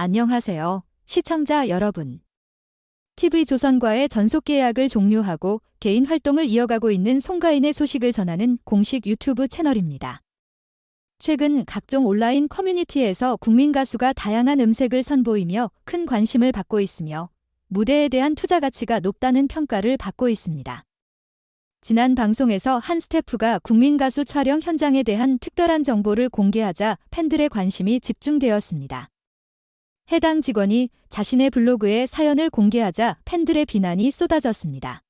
안녕하세요. 시청자 여러분. TV조선과의 전속 계약을 종료하고 개인 활동을 이어가고 있는 송가인의 소식을 전하는 공식 유튜브 채널입니다. 최근 각종 온라인 커뮤니티에서 국민 가수가 다양한 음색을 선보이며 큰 관심을 받고 있으며 무대에 대한 투자 가치가 높다는 평가를 받고 있습니다. 지난 방송에서 한 스태프가 국민 가수 촬영 현장에 대한 특별한 정보를 공개하자 팬들의 관심이 집중되었습니다. 해당 직원이 자신의 블로그에 사연을 공개하자 팬들의 비난이 쏟아졌습니다.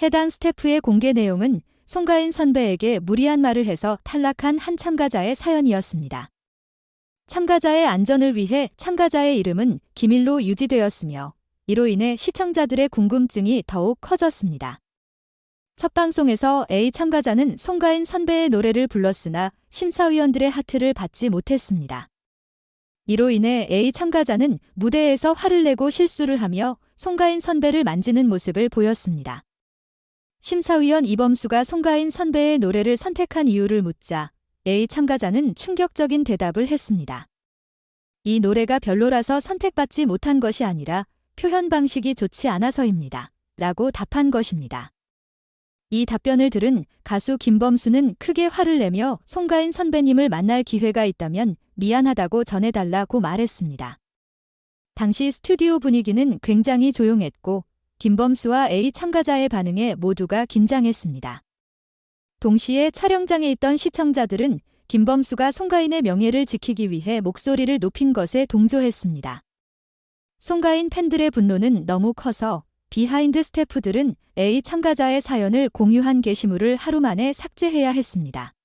해당 스태프의 공개 내용은 송가인 선배에게 무리한 말을 해서 탈락한 한 참가자의 사연이었습니다. 참가자의 안전을 위해 참가자의 이름은 기밀로 유지되었으며 이로 인해 시청자들의 궁금증이 더욱 커졌습니다. 첫 방송에서 A 참가자는 송가인 선배의 노래를 불렀으나 심사위원들의 하트를 받지 못했습니다. 이로 인해 A 참가자는 무대에서 화를 내고 실수를 하며 송가인 선배를 만지는 모습을 보였습니다. 심사위원 이범수가 송가인 선배의 노래를 선택한 이유를 묻자 A 참가자는 충격적인 대답을 했습니다. 이 노래가 별로라서 선택받지 못한 것이 아니라 표현 방식이 좋지 않아서입니다. 라고 답한 것입니다. 이 답변을 들은 가수 김범수는 크게 화를 내며 송가인 선배님을 만날 기회가 있다면 미안하다고 전해달라고 말했습니다. 당시 스튜디오 분위기는 굉장히 조용했고 김범수와 A 참가자의 반응에 모두가 긴장했습니다. 동시에 촬영장에 있던 시청자들은 김범수가 송가인의 명예를 지키기 위해 목소리를 높인 것에 동조했습니다. 송가인 팬들의 분노는 너무 커서 비하인드 스태프들은 A 참가자의 사연을 공유한 게시물을 하루 만에 삭제해야 했습니다.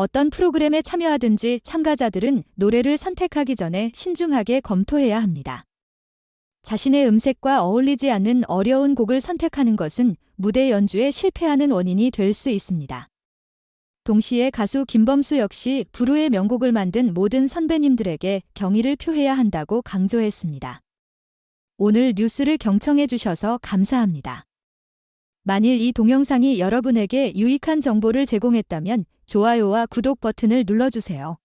어떤 프로그램에 참여하든지 참가자들은 노래를 선택하기 전에 신중하게 검토해야 합니다. 자신의 음색과 어울리지 않는 어려운 곡을 선택하는 것은 무대 연주에 실패하는 원인이 될 수 있습니다. 동시에 가수 김범수 역시 불후의 명곡을 만든 모든 선배님들에게 경의를 표해야 한다고 강조했습니다. 오늘 뉴스를 경청해 주셔서 감사합니다. 만일 이 동영상이 여러분에게 유익한 정보를 제공했다면 좋아요와 구독 버튼을 눌러주세요.